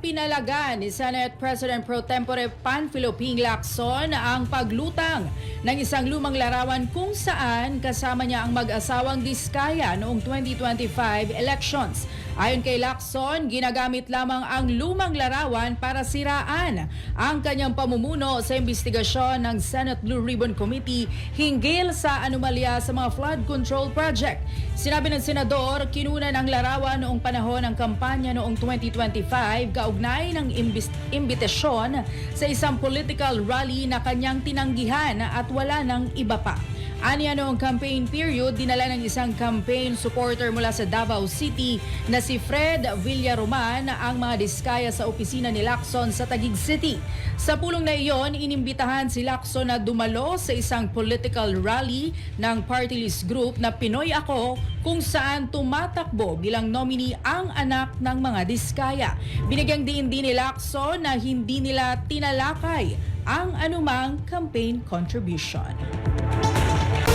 Pinalaga ni Senate President Pro Tempore Panfilo Ping Lacson ang paglutang ng isang lumang larawan kung saan kasama niya ang mag-asawang Diskaya noong 2025 elections. Ayon kay Lacson, ginagamit lamang ang lumang larawan para siraan ang kanyang pamumuno sa investigasyon ng Senate Blue Ribbon Committee hinggil sa anomalya sa mga flood control project. Sinabi ng senador, kinunan ang larawan noong panahon ng kampanya noong 2025 kaugnay ng imbis- imbitasyon sa isang political rally na kanyang tinanggihan at wala ng iba pa. Aniya noong campaign period, dinala ng isang campaign supporter mula sa Davao City na si Fred Villaroman ang mga diskaya sa opisina ni Lacson sa Taguig City. Sa pulong na iyon, inimbitahan si Lacson na dumalo sa isang political rally ng party list group na Pinoy Ako kung saan tumatakbo bilang nominee ang anak ng mga diskaya. Binigyang diin din ni Lacson na hindi nila tinalakay ang anumang campaign contribution.